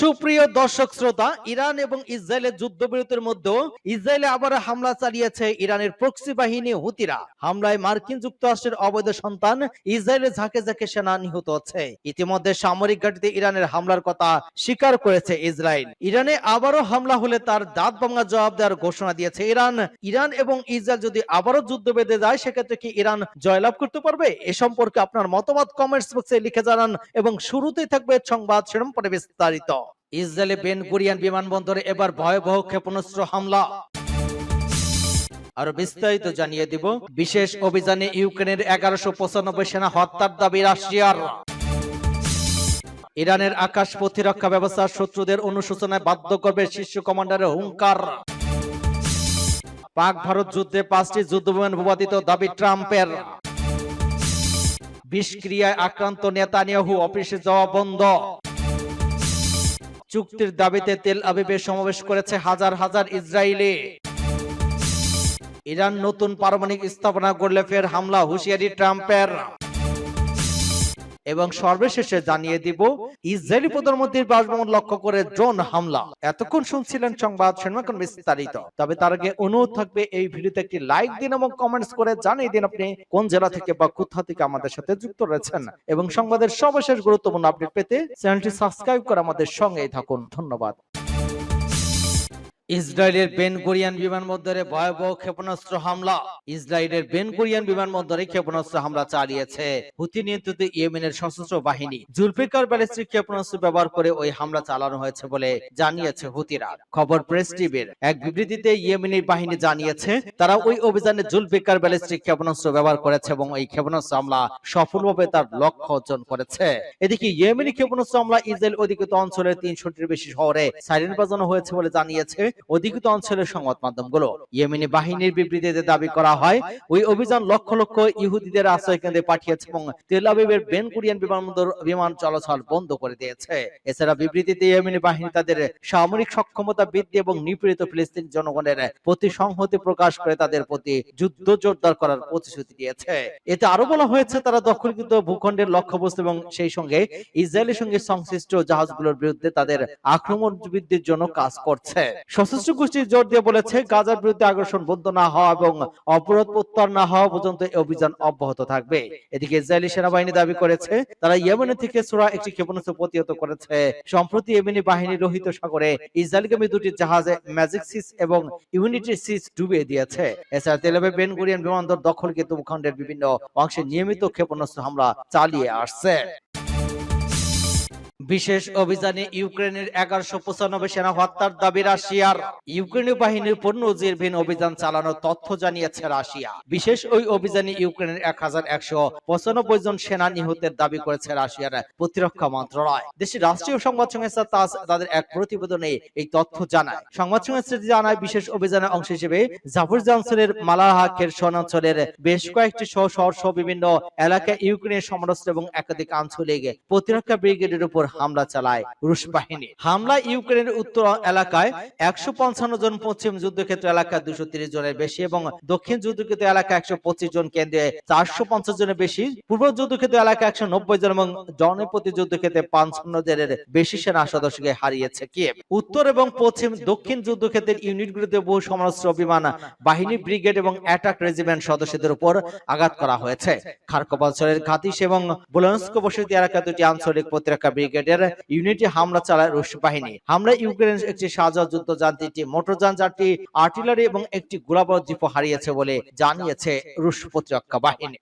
সুপ্রিয় দর্শক শ্রোতা, ইরান এবং ইসরায়েলের যুদ্ধবিরতির মধ্যেও ইসরায়েলে আবার হামলা চালিয়েছে ইরানের প্রক্সি বাহিনী হুতিরা। হামলায় মার্কিন যুক্তরাষ্ট্রের অবৈধ সন্তান ইসরায়েলে ঝাঁকে ঝাঁকে সেনা নিহত হচ্ছে। ইতিমধ্যে সামরিক ঘাটিতে ইরানের হামলার কথা স্বীকার করেছে ইসরায়েল। ইরানে আবারও হামলা হলে তার দাঁত ভাঙা জবাব দেওয়ার ঘোষণা দিয়েছে ইরান। ইরান এবং ইসরায়েল যদি আবারও যুদ্ধ বেঁধে যায়, সেক্ষেত্রে কি ইরান জয়লাভ করতে পারবে? এ সম্পর্কে আপনার মতামত কমেন্টস বক্সে লিখে জানান এবং শুরুতেই থাকবে সংবাদ শিরোনাম পরে বিস্তারিত। ইসরায়েলে বেন গুরিয়ান বিমানবন্দরে এবার ভয়াবহ ক্ষেপণাস্ত্র হামলা। আরও বিস্তারিত জানিয়ে দিব, বিশেষ অভিযানে ইউক্রেনের এগারোশো পঁচানব্বই সেনা হত্যার দাবি রাশিয়ার। ইরানের আকাশ প্রতিরক্ষা ব্যবস্থা শত্রুদের অনুশোচনায় বাধ্য করবে শীর্ষ কমান্ডারের হুঙ্কার। পাক ভারত যুদ্ধে পাঁচটি যুদ্ধবিমান ভূপাতিত দাবি ট্রাম্পের। বিষক্রিয়ায় আক্রান্ত নেতানিয়াহু অফিসে যাওয়া বন্ধ। চুক্তির দাবিতে তেল আবিবে সমাবেশ করেছে হাজার হাজার ইসরায়েলি। ইরান নতুন পারমাণবিক স্থাপনা করলে ফের হামলা, হুঁশিয়ারি ট্রাম্পের। এবং সর্বশেষে জানিয়ে দিব, ইসরায়েলি প্রধানমন্ত্রীর বাসভবন লক্ষ্য করে ড্রোন হামলা। এতক্ষণ শুনছিলেন সংবাদ শুনবেন বিস্তারিত। তবে তার আগে অনুরোধ থাকবে, এই ভিডিওতে একটি লাইক দিন এবং কমেন্টস করে জানিয়ে দিন আপনি কোন জেলা থেকে বা কোথা থেকে আমাদের সাথে যুক্ত রয়েছেন। এবং সংবাদের সর্বশেষ গুরুত্বপূর্ণ আপডেট পেতে চ্যানেলটি সাবস্ক্রাইব করে আমাদের সঙ্গেই থাকুন। ধন্যবাদ। ইসরায়েলের বেন কোরিয়ান বিমানবন্দরে ভয়াবহ ক্ষেপণাস্ত্র হামলা। ইসরায়েলের বেন কোরিয়ান বিমানবন্দরে ক্ষেপণাস্ত্র হামলা চালিয়েছে হুতি নিয়ন্ত্রিত ইয়েমেনের সশস্ত্র বাহিনী। জুলফিকার ব্যালিস্টিক ক্ষেপণাস্ত্র ব্যবহার করে ওই হামলা চালানো হয়েছে বলে জানিয়েছে হুতিরা। খবর প্রেস টিভির এক বিবৃতিতে ইয়েমেনি বাহিনী জানিয়েছে, তারা ওই অভিযানে জুলফিকার ব্যালিস্টিক ক্ষেপণাস্ত্র ব্যবহার করেছে এবং এই ক্ষেপণাস্ত্র হামলা সফলভাবে তার লক্ষ্য অর্জন করেছে। এদিকে ইয়েমেনি ক্ষেপণাস্ত্র হামলা ইসরায়েল অধিকৃত অঞ্চলের তিনশোটির বেশি শহরে সাইরেন বাজানো হয়েছে বলে জানিয়েছে অধিকৃত অঞ্চলের সংবাদ মাধ্যমগুলো। ইয়েমেনি বাহিনীর বিবৃতিতে দাবি করা হয়, ওই অভিযান লক্ষ লক্ষ ইহুদিদের আশ্রয় কেন্দ্রে পাঠিয়েছে এবং তেল আবিবের বেন কুরিয়ান বিমানবন্দর বিমান চলাচল বন্ধ করে দিয়েছে। এছাড়া বিবৃতিতে ইয়েমেনি বাহিনী তাদের সামরিক সক্ষমতা বৃদ্ধি এবং নিপীড়িত ফিলিস্তিন জনগণের প্রতি সংহতি প্রকাশ করে তাদের প্রতি যুদ্ধ জোরদার করার প্রতিশ্রুতি দিয়েছে। এতে আরও বলা হয়েছে, তারা দখলকৃত ভূখণ্ডের লক্ষ্যবস্তু এবং সেই সঙ্গে ইসরায়েলের সঙ্গে সংশ্লিষ্ট জাহাজগুলোর বিরুদ্ধে তাদের আক্রমণ বৃদ্ধির জন্য কাজ করছে। সশস্ত্র গোষ্ঠী জোর দিয়ে বলেছে, গাজার বিরুদ্ধে আগ্রাসন বন্ধ না হওয়া এবং অবরোধ প্রত্যাহার না হওয়া পর্যন্ত এই অভিযান অব্যাহত থাকবে। এদিকে ইসরায়েলি সেনাবাহিনী দাবি করেছে, তারা ইয়েমেনের থেকে সোরা একটি ক্ষেপণাস্ত্র প্রতিহত করেছে। সম্প্রতি ইয়েমেনি বাহিনী রোহিত সাগরে ইসরায়েলগামী দুটি জাহাজে ম্যাজিক সিস এবং ইউনিটি সিস ডুবিয়ে দিয়েছে। এছাড়া তেলেবে বেন গুরিয়ান বিমানবন্দর দখলকৃত ভূখণ্ডের বিভিন্ন অংশে নিয়মিত ক্ষেপণাস্ত্র হামলা চালিয়ে আসছে। বিশেষ অভিযানে ইউক্রেনের এগারোশো পঁচানব্বই সেনা হত্যার দাবি রাশিয়ার। ইউক্রেনীয় বাহিনীর পুনরুজ্জীবন অভিযান চালানোর তথ্য জানিয়েছে রাশিয়া। বিশেষ ওই অভিযানে ইউক্রেনের এক হাজার একশো পঁচানব্বই জন সেনা নিহতের দাবি করেছে রাশিয়ার প্রতিরক্ষা মন্ত্রণালয়। দেশের রাষ্ট্রীয় সংবাদ সংস্থা তাস তাদের এক প্রতিবেদনে এই তথ্য জানায়। সংবাদ সংস্থাটি জানায়, বিশেষ অভিযানের অংশ হিসেবে জাফর অঞ্চলের মালাহা খেরসন অঞ্চলের বেশ কয়েকটি সহ শহর সহ বিভিন্ন এলাকায় ইউক্রেনের সমরাস্ত্র এবং একাধিক আঞ্চলিক প্রতিরক্ষা ব্রিগেডের উপর হামলা চালায় রুশ বাহিনী। হামলা ইউক্রেনের উত্তর এলাকায় একশো পঞ্চান্ন জন পশ্চিম যুদ্ধক্ষেত্র এলাকায় দুশো জনের বেশি এবং দক্ষিণ যুদ্ধক্ষেত্র এলাকা একশো পঁচিশ জন কেন্দ্রে চারশো পঞ্চাশ জনের বেশি। পূর্ব যুদ্ধক্ষেত্র এলাকা একশো নব্বই জন এবং জনপ্রতি যুদ্ধক্ষেত্রে পঞ্চান্ন জনের বেশি সেনা সদস্যকে হারিয়েছে কিয়েভ। উত্তর এবং পশ্চিম দক্ষিণ যুদ্ধক্ষেত্রের ইউনিটগুলিতে বহু সমরাস্ত্র বিমান বাহিনী ব্রিগেড এবং অ্যাটাক রেজিমেন্ট সদস্যদের উপর আঘাত করা হয়েছে। খার্কভ অঞ্চলের ঘাতিস এবং বুলন্স্ক বসতি এলাকা দুটি আঞ্চলিক প্রতিরক্ষা ব্রিগেডের ইউনিটে হামলা চালায় রুশ বাহিনী। হামলা ইউক্রেন একটি সাজা যুদ্ধ যান তিনটি মোটরযান চারটি আর্টিলারি এবং একটি গোলাবারুদ দ্বীপ হারিয়েছে বলে জানিয়েছে রুশ প্রতিরক্ষা বাহিনী।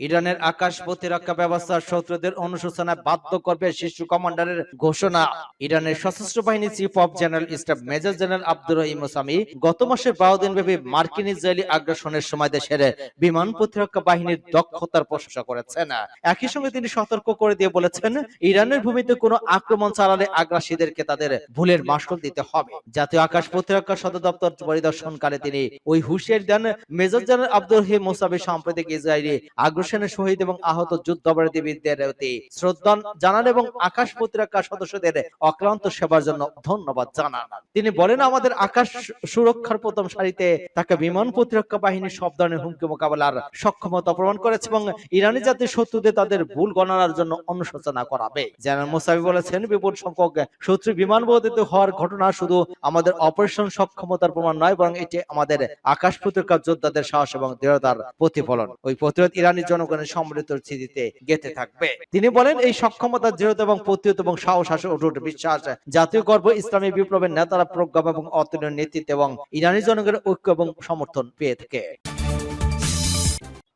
ইরানের আকাশ প্রতিরক্ষা ব্যবস্থার শত্রুদের অনুশোচনায় বাধ্য করবে শীর্ষ কমান্ডারের ঘোষণা। ইরানের সশস্ত্র বাহিনী chief of general staff major general Abdur Rahim Osami গত মাসের বারো দিন ব্যাপী মার্কিন ইসরায়েলি আগ্রাসনের সময় দেশের বিমান প্রতিরক্ষা বাহিনীর দক্ষতার প্রশংসা করেছেন। একই সঙ্গে তিনি সতর্ক করে দিয়ে বলেছেন, ইরানের ভূমিতে কোনো আক্রমণ চালালে আগ্রাসীদেরকে তাদের ভুলের মাসুল দিতে হবে। জাতীয় আকাশ প্রতিরক্ষা সদর দপ্তর পরিদর্শনকালে তিনি ওই হুঁশিয়ারি দেন। Major general Abdur Rahim Mousavi সাম্প্রতিক ইসরায়েলি আগ্রাসন সেনের শহীদ এবং আহত যুদ্ধাপরাধীদের শ্রদ্ধা জানান এবং আকাশ প্রতিরক্ষা সদস্যদের অক্লান্ত সেবার জন্য ধন্যবাদ জানান। তিনি বলেন, আমাদের আকাশ সুরক্ষার প্রথম সারিতে তাকে বিমান প্রতিরক্ষা বাহিনী সব ধরনের হুমকি মোকাবেলার সক্ষমতা প্রমাণ করেছে এবং ইরানি জাতির শত্রুদের তাদের ভুল গণনার জন্য অনুশোচনা করাবে। জেনারেল মোসাবি বলেছেন, বিপুল সংখ্যক শত্রু বিমান বোধিত হওয়ার ঘটনা শুধু আমাদের অপারেশন সক্ষমতার প্রমাণ নয়, বরং এটি আমাদের আকাশ প্রতিরক্ষা যোদ্ধাদের সাহস এবং দৃঢ়তার প্রতিফলন। ওই প্রতিরোধ ইরানি জনগণের সমৃদ্ধ স্থিতিতে গেতে থাকবে। তিনি বলেন, এই সক্ষমতা, দৃঢ়তা এবং প্রতিহত এবং সাহস আসে অটুট বিশ্বাস। জাতীয় গর্ব, ইসলামী বিপ্লবের নেতারা প্রজ্ঞা এবং অতুলনীয় নেতৃত্ব এবং ইরানি জনগণের ঐক্য এবং সমর্থন পেয়ে থাকে।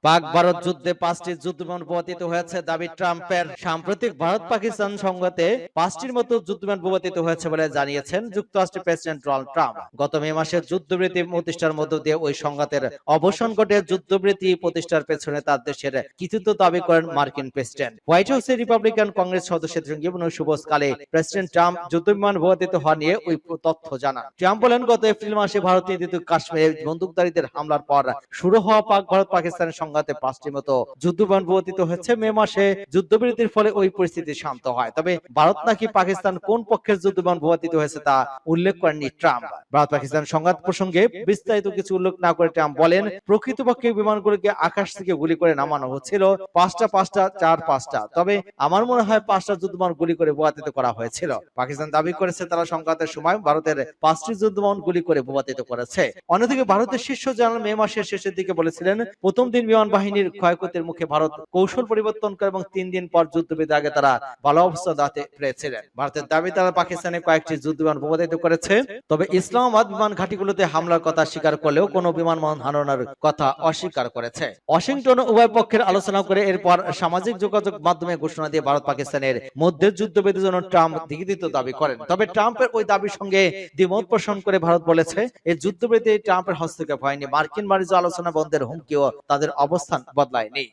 পাক ভারত যুদ্ধে পাঁচটি যুদ্ধবিমান ভূপাতিত হয়েছে। দাবি, ট্রাম্পের সাম্প্রতিক ভারত পাকিস্তান সংঘাতে পাঁচটির মতো যুদ্ধবিমান ভূপাতিত হয়েছে বলে জানিয়েছেন যুক্তরাষ্ট্রের প্রেসিডেন্ট ডোনাল্ড ট্রাম্প। গত মে মাসে যুদ্ধবৃত্তি প্রতিষ্ঠার মধ্য দিয়ে ওই সংঘাতের অবসান ঘটে। যুদ্ধবৃত্তি প্রতিষ্ঠার পেছনে তার দেশের কৃতিত্ব দাবি করেন মার্কিন প্রেসিডেন্ট। হোয়াইট হাউসের রিপাবলিকান কংগ্রেস সদস্যের সঙ্গে শুভকালে প্রেসিডেন্ট ট্রাম্প যুদ্ধবিমান ভূপাতিত হওয়া নিয়ে ওই তথ্য জানান। ট্রাম্প বলেন, গত এপ্রিল মাসে ভারতীয় কাশ্মীরে বন্দুকধারীদের হামলার পর শুরু হওয়া পাক ভারত পাকিস্তানের সংঘাতে পাঁচটি মতো যুদ্ধবিমান ভূপাতিত হয়েছে মে মাসে যুদ্ধবিরতির ফলে ওই পরিস্থিতি শান্ত হয়। তবে ভারত নাকি পাকিস্তান কোন পক্ষের যুদ্ধবিমান ভূপাতিত হয়েছে তা উল্লেখ করেননি ট্রাম্প। ভারত পাকিস্তান সংঘাত প্রসঙ্গে বিস্তারিত কিছু উল্লেখ না করে ট্রাম্প বলেন প্রকৃতপক্ষে বিমানগুলোকে আকাশ থেকে গুলি করে নামানো হচ্ছিল পাঁচটা পাঁচটা চার পাঁচটা। তবে আমার মনে হয় পাঁচটা যুদ্ধবিমান গুলি করে ভূপাতিত করা হয়েছিল। পাকিস্তান দাবি করেছে তারা সংঘাতের সময় ভারতের পাঁচটি যুদ্ধবিমান গুলি করে ভূপাতিত করেছে অন্যদিকে ভারতের শীর্ষ জেনারেল মে মাসের শেষের দিকে বলেছিলেন প্রথম দিন বিমান বাহিনীর ক্ষয়ক্ষতির মুখে ভারত কৌশল পরিবর্তন করে এবং তিন দিন পর যুদ্ধবিরতি আগে তারা ভালো অবস্থা দাঁড়াতে পেরেছিলেন। ভারতের দাবি, তারা পাকিস্তানে কয়েকটি যুদ্ধবিমান ভূপাতিত করেছে। তবে ইসলামাবাদ বিমান ঘাঁটিগুলোতে হামলার কথা স্বীকার করলেও কোনো বিমান হারানোর কথা অস্বীকার করেছে। ওয়াশিংটন উভয় পক্ষের আলোচনা করে এরপর সামাজিক যোগাযোগ মাধ্যমে ঘোষণা দিয়ে ভারত পাকিস্তানের মধ্যে যুদ্ধবিরতির জন্য ট্রাম্প দিগদিত দাবি করেন। তবে ট্রাম্পের ওই দাবির সঙ্গে দ্বিমত পোষণ করে ভারত বলেছে, এই যুদ্ধবিরতি ট্রাম্পের হস্তক্ষেপ হয়নি। মার্কিন বাণিজ্য আলোচনা বন্ধের হুমকিও তাদের অবস্থান বদলায়নি।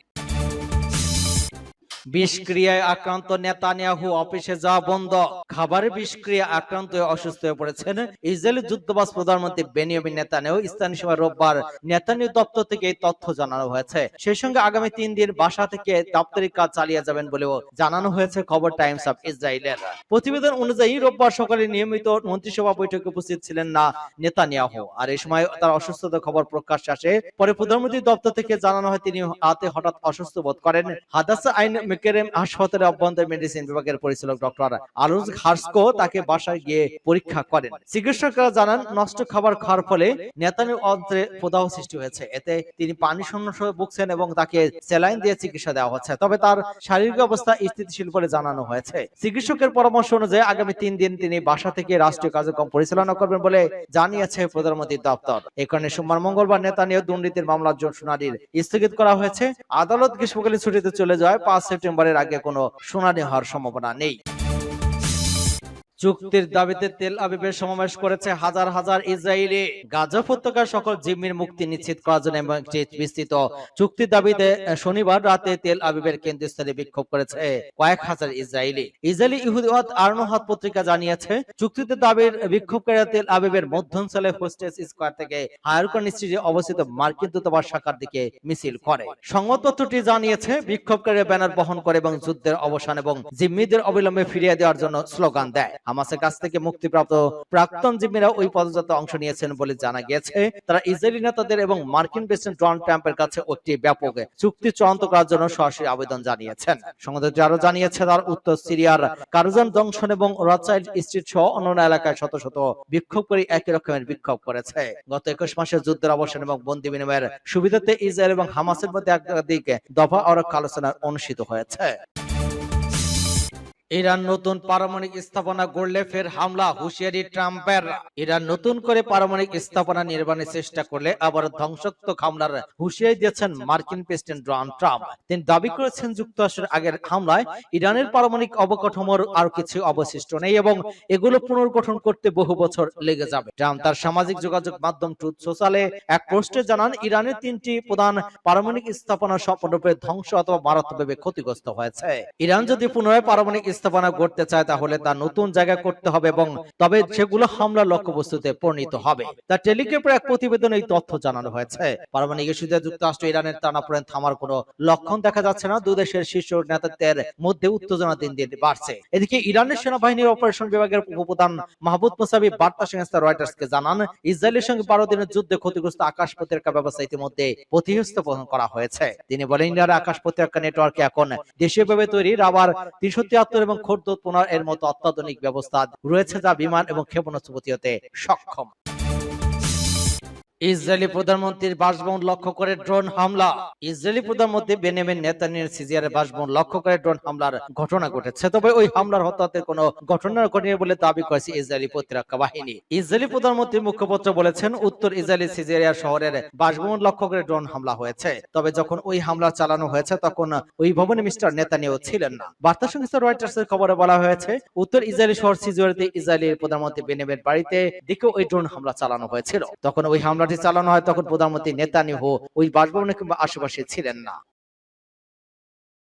বিষক্রিয়ায় আক্রান্ত নেতানিয়াহু অফিসে যাওয়া বন্ধ। খাবারের বিষক্রিয়া আক্রান্ত হয়ে অসুস্থ হয়ে পড়েছেন ইসরায়েলি যুদ্ধবাস প্রধানমন্ত্রী বেনিয়ামিন নেতানিয়াহু। স্থানীয় সময় রোববার নেতানিয়াহু দপ্তর থেকে এই তথ্য জানানো হয়েছে। সেই সঙ্গে আগামী তিন দিন বাসা থেকে দাপ্তরিক কাজ চালিয়ে যাবেন বলেও জানানো হয়েছে খবর টাইমস অফ ইসরায়েলের। প্রতিবেদন অনুযায়ী রোববার সকালে নিয়মিত মন্ত্রিসভা বৈঠকে উপস্থিত ছিলেন না নেতানিয়াহু। আর এই সময় তার অসুস্থতার খবর প্রকাশ আসে। পরে প্রধানমন্ত্রী দপ্তর থেকে জানানো হয়, তিনি হাতে হঠাৎ অসুস্থ বোধ করেন। হাদাসা আইন মেকেরেম হাসপাতালের অভ্যন্তর মেডিসিন বিভাগের পরিচালক ডক্টর আলুজ তাকে বাসায় গিয়ে পরীক্ষা করেন। চিকিৎসকরা জানান, নষ্ট খাবার খাওয়ার ফলে নেতানি প্রদাহ সৃষ্টি হয়েছে। এতে তিনি পানি ভুগছেন এবং তাকে দিয়ে চিকিৎসা দেওয়া হচ্ছে। তবে তার শারীরিক অবস্থা স্থিতিশীল বলে জানানো হয়েছে। চিকিৎসকের পরামর্শ অনুযায়ী আগামী তিন দিন তিনি বাসা থেকে রাষ্ট্রীয় কার্যক্রম পরিচালনা করবেন বলে জানিয়েছে প্রধানমন্ত্রীর দপ্তর। এ কারণে সোমবার মঙ্গলবার নেতা দুর্নীতির মামলার জন্য শুনানির স্থগিত করা হয়েছে। আদালত গ্রীষ্মকালীন ছুটিতে চলে যায় পাঁচ সেপ্টেম্বরের আগে কোনো শুনানি হওয়ার সম্ভাবনা নেই। চুক্তির দাবিতে তেল আবিবের সমাবেশ করেছে হাজার হাজার ইসরায়েলি। গাজা উপত্যকার সকল জিম্মির মুক্তি নিশ্চিত করার জন্য এবং একটি বিস্তৃত চুক্তির দাবিতে শনিবার রাতে তেল আবিবের কেন্দ্রস্থলে বিক্ষোভ করেছে কয়েক হাজার ইসরায়েলি। ইসরায়েলি ইহুদিওয়াত আর্নহাত পত্রিকা জানিয়েছে, চুক্তিতে দাবির বিক্ষোভকারীরা তেল আবিবের মধ্যাঞ্চলে হোস্টেস স্কোয়ার থেকে হায়ারকন স্ট্রিটে অবস্থিত মার্কিন দূতাবাস শাখার দিকে মিছিল করে। সংবাদপত্রটি জানিয়েছে, বিক্ষোভকারীরা ব্যানার বহন করে এবং যুদ্ধের অবসান এবং জিম্মিদের অবিলম্বে ফিরিয়ে দেওয়ার জন্য স্লোগান দেয়। হামাসের কাছ থেকে মুক্তিপ্রাপ্ত প্রাক্তন জিম্মিরা ওই পদযাত্রা অংশ নিয়েছেন বলে জানা গিয়েছে। তারা ইসরায়েলি নেতাদের এবং মার্কিন প্রেসিডেন্ট ডোনাল্ড ট্রাম্পের কাছে একটি ব্যাপক চুক্তি চূড়ান্ত করার জন্য সরাসরি আবেদন জানিয়েছেন। সংবাদটি আরও জানিয়েছে, তার উত্তর সিরিয়ার কারুজান জংশন এবং রচাইল্ড স্ট্রিট সহ অন্যান্য এলাকায় শত শত বিক্ষোভকারী একই রকমের বিক্ষোভ করেছে। গত একুশ মাসের যুদ্ধের অবসান এবং বন্দি বিনিময়ের সুবিধাতে ইসরায়েল এবং হামাসের মধ্যে একাধিক দফা অরক্ষ আলোচনা অনুষ্ঠিত হয়েছে। ইরান নতুন পারমাণবিক স্থাপনা গড়লে ফের হামলা, হুঁশিয়ারি ট্রাম্পের। ইরান নতুন করে পারমাণবিক স্থাপনা নির্মাণের চেষ্টা করলে আবার ধ্বংসাত্মক হামলার হুঁশিয়ারি দিয়েছেন মার্কিন প্রেসিডেন্ট ডোনাল্ড ট্রাম্প। তিনি দাবি করেছেন যুক্তরাষ্ট্রের আগের হামলায় ইরানের পারমাণবিক অবকাঠামোর আর কিছু অবশিষ্ট নেই এবং এগুলো পুনর্গঠন করতে বহু বছর লেগে যাবে। ট্রাম্প তার সামাজিক যোগাযোগ মাধ্যম ট্রুথ সোশ্যালে এক পোস্টে জানান, ইরানের তিনটি প্রধান পারমাণবিক স্থাপনা সম্পূর্ণরূপে ধ্বংস অথবা মারাত্মকভাবে ক্ষতিগ্রস্ত হয়েছে। ইরান যদি পুনরায় পারমাণবিক স্থাপনা করতে চায়, তাহলে তা নতুন জায়গায় করতে হবে এবং তবে সেগুলো হামলার লক্ষ্যবস্তুতে পরিণত হবে। তা টেলিগ্রাফের এক প্রতিবেদনে এই তথ্য জানানো হয়েছে। পারমাণবিক ইস্যুতে যুক্তরাষ্ট্র ইরানের টানাপোড়েন থামার কোনো লক্ষণ দেখা যাচ্ছে না। দুই দেশের শীর্ষ নেতৃত্বের মধ্যে উত্তেজনা দিন দিন বাড়ছে। এদিকে ইরানের সেনাবাহিনীর অপারেশন বিভাগের উপপ্রধান মাহবুব মুসাবি বার্তা সংস্থা রয়টার্সকে জানান, ইসরায়েলের সঙ্গে বারো দিনের যুদ্ধে ক্ষতিগ্রস্ত আকাশ প্রতিরক্ষা ব্যবস্থা ইতিমধ্যে প্রতিস্থাপন করা হয়েছে। তিনি বলেন ইন্ডিয়ার আকাশ প্রতিরক্ষা নেটওয়ার্কে এখন দেশীয়ভাবে তৈরি। রাবার তিনশো তিয়াত্তর এবং ক্ষুদ্র পুনর এর মতো অত্যাধুনিক ব্যবস্থা রয়েছে যা বিমান এবং ক্ষেপণাস্ত্র প্রতিহতে সক্ষম। ইসরায়েলি প্রধানমন্ত্রীর বাসভবন লক্ষ্য করে ড্রোন হামলা। ইসরায়েলি প্রধানমন্ত্রী বেনিয়ামিন নেতানিয়াহুর সিরিয়ার বাসভবন লক্ষ্য করে ড্রোন হামলার ঘটনা ঘটেছে। তবে ওই হামলার হতাহতের কোনো ঘটনা ঘটেনি বলে দাবি করেছে ইসরায়েলি প্রতিরক্ষা বাহিনী। ইসরায়েলি প্রধানমন্ত্রীর মুখপাত্র বলেছেন, উত্তর ইসরায়েলি সিরিয়া শহরের বাসভবন লক্ষ্য করে ড্রোন হামলা হয়েছে। তবে যখন ওই হামলা চালানো হয়েছে, তখন ওই ভবনে মিস্টার নেতানিয়াহু ছিলেন না। বার্তা সংস্থা রয়টার্সের খবরে বলা হয়েছে, উত্তর ইসরায়েলি শহর সিজুয়ারিতে ইসরায়েলের প্রধানমন্ত্রী বেনিয়ামিন বাড়িতে দিকে ওই ড্রোন হামলা চালানো হয়েছিল। তখন ওই হামলাটি চালানো হয় তখন প্রধানমন্ত্রী নেতানিহু ওই বাসভবনে কিংবা আশেপাশে ছিলেন না।